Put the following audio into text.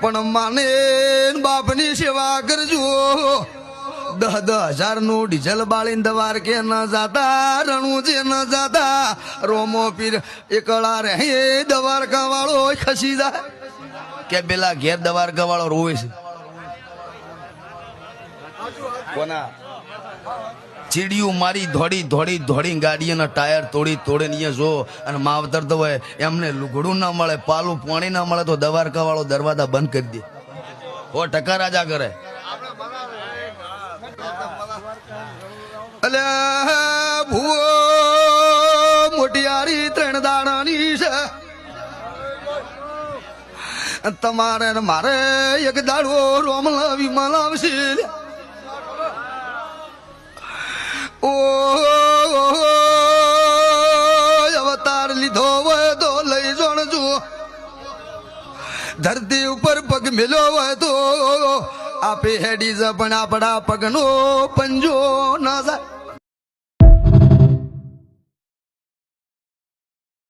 પણ માને બાપની સેવા કરજો. દહ દહ હજારનું ડીઝલ બાળીને દવાર કે ન જાતા, રણું જે ન જાતા. રોમો પીર એકળા રહે, દવાર કવાળો ખસી જાય. કે પેલા ઘેર દવાર કવાળો રોવે છે. કોના? ચીડિયું મારી ધોડી ધોડી ધોડી ગાડીના ટાયર તોડી, તોડીને અહીંયા જો, અને માવતર તો હોય, એમને લુગડું ના મળે, પાલું પાણી ના મળે, તો દવારકા વાળો દરવાજા બંધ કરી દે. ઓ ટકા રાજા કરે અલે, ભૂવો, મોટિયારી ત્રણ દાડાની છે. તમારે મારે એક દાડો રોમલા લાવી આવશે ઓ અવતાર લીધો હોય તો લઈ જણજો. ધરતી ઉપર પગ મેલો હોય તો આપે હેડી જ પણ આપણા પગનો પંજો ના જાય.